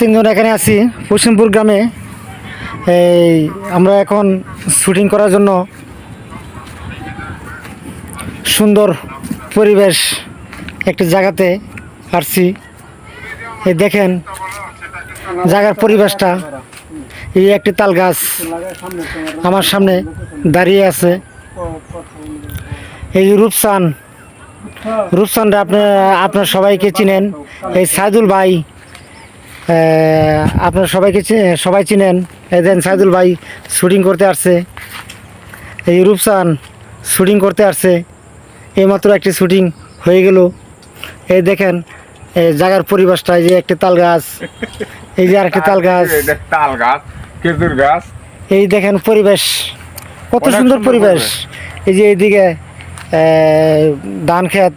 তিনজন এখানে আছি, পশ্চিমপুর গ্রামে। এই, আমরা এখন শুটিং করার জন্য সুন্দর পরিবেশ একটি জায়গাতে আসছি। এই দেখেন জায়গার পরিবেশটা। এই একটি তাল গাছ আমার সামনে দাঁড়িয়ে আছে। এই রূপসান রূপসানরা আপনি আপনার সবাইকে চিনেন। এই সাইদুল ভাই আপনার সবাইকে সবাই চিনেন। এই দেন সাইদুল ভাই শুটিং করতে আসছে। এই রূপসান শুটিং করতে আসছে। এইমাত্র একটি শুটিং হয়ে গেল। এই দেখেন এই জায়গার পরিবেশটা এই যে একটি তাল গাছ এই যে আরেকটি তাল গাছ। তাল গাছ খেজুর গাছ। এই দেখেন পরিবেশ কত সুন্দর পরিবেশ। এই যে এইদিকে ধান ক্ষেত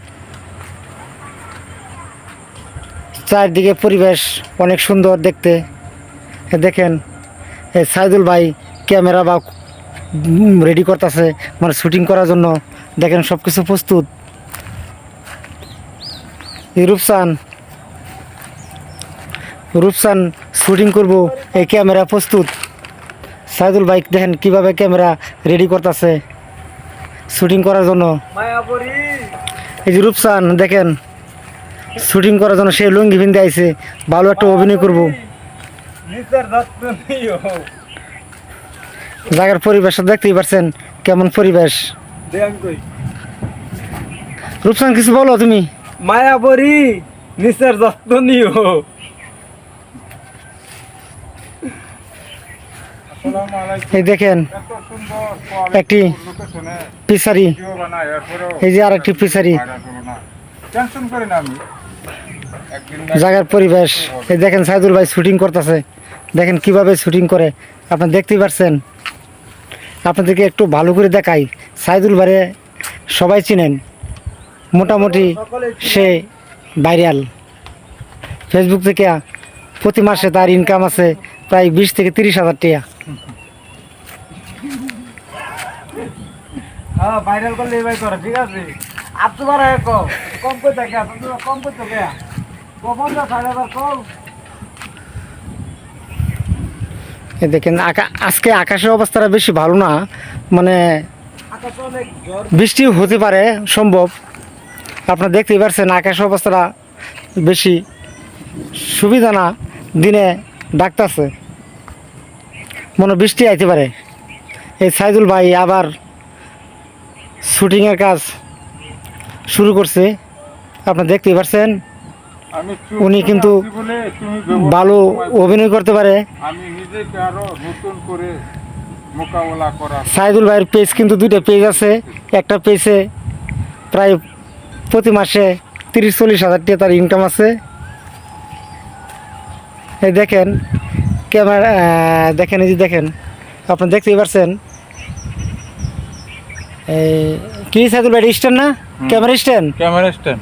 চারদিকে পরিবেশ অনেক সুন্দর দেখতে। দেখেন সাইদুল ভাই ক্যামেরা বা রেডি করতেছে মানে শুটিং করার জন্য। দেখেন সব কিছু প্রস্তুত রূপসান রূপসান শুটিং করব, এই ক্যামেরা প্রস্তুত। সাইদুল ভাই দেখেন কীভাবে ক্যামেরা রেডি করতেছে। শুটিং করার জন্য। এই যে রূপসান, দেখেন। শুটিং করার জন্য সে লুঙ্গি পিনতে আইছে। ভালো একটা অভিনয় করব। জায়গার পরিবেশ দেখতেই পারছেন, কেমন পরিবেশ। রূপসান, কিছু বলো তুমি। মায়াবরী নিচের যত্ন নিও। এই দেখেন, একটি পিসারি এই যে পিসারি আমি একদিন না জায়গার পরিবেশ। এই দেখেন সাইদুল ভাই শুটিং করতেছে। দেখেন কীভাবে শুটিং করে। আপনার দেখতেই পারছেন? আপনাদেরকে একটু ভালো করে দেখাই। সাইদুল ভাইরে সবাই চিনেন। মোটামুটি সে ভাইরাল। ফেসবুক থেকে প্রতি মাসে তার ইনকাম আছে প্রায় বিশ থেকে তিরিশ হাজার টাকা। হ্যাঁ ভাইরাল করলে এবার করো ঠিক আছে? আর তোমার কম কম করে থাকে কম কখন যা সাড়ে কম দেখেন আজকে আকাশের অবস্থাটা বেশি ভালো না মানে বৃষ্টি হতে পারে সম্ভব। আপনারা দেখতেই পারছেন আকাশের অবস্থাটা বেশি সুবিধা না দিনে ডাকতেছে। মনে বৃষ্টি আইতে পারে। এই সাইদুল ভাই আবার শুটিংয়ের কাজ শুরু করছে। আপনারা দেখতেই পারছেন। উনি কিন্তু ভালো অভিনয় করতে পারে। সাইদুল ভাইয়ের পেজ কিন্তু দুইটা পেজ আছে। একটা পেজে প্রায় প্রতি মাসে তিরিশ চল্লিশ হাজার টাকা তার ইনকাম আছে। এই দেখেন ক্যামেরা দেখেন এই যে দেখেন আপনি দেখতেই পারছেন। এই কি সাইকেল ভাই স্ট্যান্ড না? Camera stand? Camera stand.